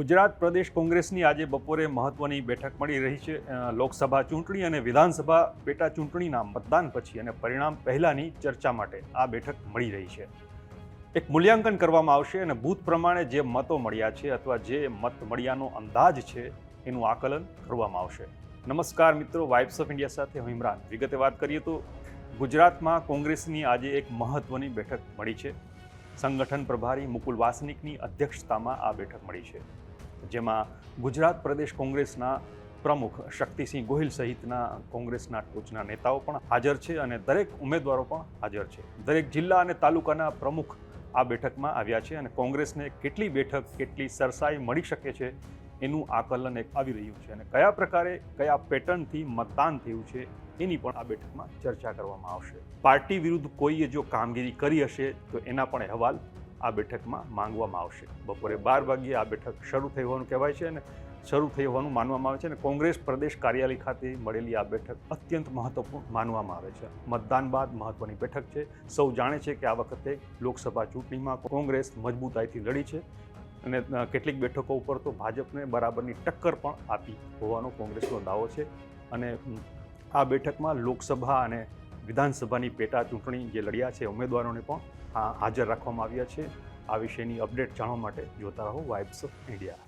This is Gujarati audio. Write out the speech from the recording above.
ગુજરાત પ્રદેશ કોંગ્રેસની આજે બપોરે મહત્વની બેઠક મળી રહી છે. લોકસભા ચૂંટણી અને વિધાનસભા પેટા ચૂંટણીના મતદાન પછી અને પરિણામ પહેલાની ચર્ચા માટે આ બેઠક મળી રહી છે. એક મૂલ્યાંકન કરવામાં આવશે અને બૂથ પ્રમાણે જે મતો મળ્યા છે અથવા જે મત મળ્યાનો અંદાજ છે એનું આકલન કરવામાં આવશે. નમસ્કાર મિત્રો વાઇબ્સ ઓફ ઇન્ડિયા સાથે હું ઇમરાન. વિગતે વાત કરીએ તો ગુજરાતમાં કોંગ્રેસની આજે એક મહત્વની બેઠક મળી છે. સંગઠન પ્રભારી મુકુલ વાસનિકની અધ્યક્ષતામાં આ બેઠક મળી છે. જેમાં ગુજરાત પ્રદેશ કોંગ્રેસના પ્રમુખ શક્તિસિંહ ગોહિલ સહિતના કોંગ્રેસના ટોચના નેતાઓ પણ હાજર છે અને દરેક ઉમેદવારો પણ હાજર છે. દરેક જિલ્લા અને તાલુકાના પ્રમુખ આ બેઠકમાં આવ્યા છે અને કોંગ્રેસને કેટલી બેઠક, કેટલી સરસાઈ મળી શકે છે એનું આકલન એક આવી રહ્યું છે અને કયા પ્રકારે, કયા પેટર્નથી મતદાન થયું છે એની પણ આ બેઠકમાં ચર્ચા કરવામાં આવશે. પાર્ટી વિરુદ્ધ કોઈએ જો કામગીરી કરી હશે તો એના પણ અહેવાલ આ બેઠકમાં માંગવામાં આવશે. બપોરે બાર વાગ્યે આ બેઠક શરૂ થઈ હોવાનું કહેવાય છે અને શરૂ થઈ હોવાનું માનવામાં આવે છે અને કોંગ્રેસ પ્રદેશ કાર્યાલય ખાતે મળેલી આ બેઠક અત્યંત મહત્વપૂર્ણ માનવામાં આવે છે. મતદાન બાદ મહત્વની બેઠક છે. સૌ જાણે છે કે આ વખતે લોકસભા ચૂંટણીમાં કોંગ્રેસ મજબૂતાઈથી લડી છે અને કેટલીક બેઠકો ઉપર તો ભાજપને બરાબરની ટક્કર પણ આપી હોવાનો કોંગ્રેસનો દાવો છે. અને આ બેઠકમાં લોકસભા અને વિધાનસભાની પેટા ચૂંટણી જે લડ્યા છે, ઉમેદવારોને પણ હાજર રાખવામાં આવ્યા છે. આ વિશેની અપડેટ જાણવા માટે જોતા રહો વાઇબ્સ ઓફ ઇન્ડિયા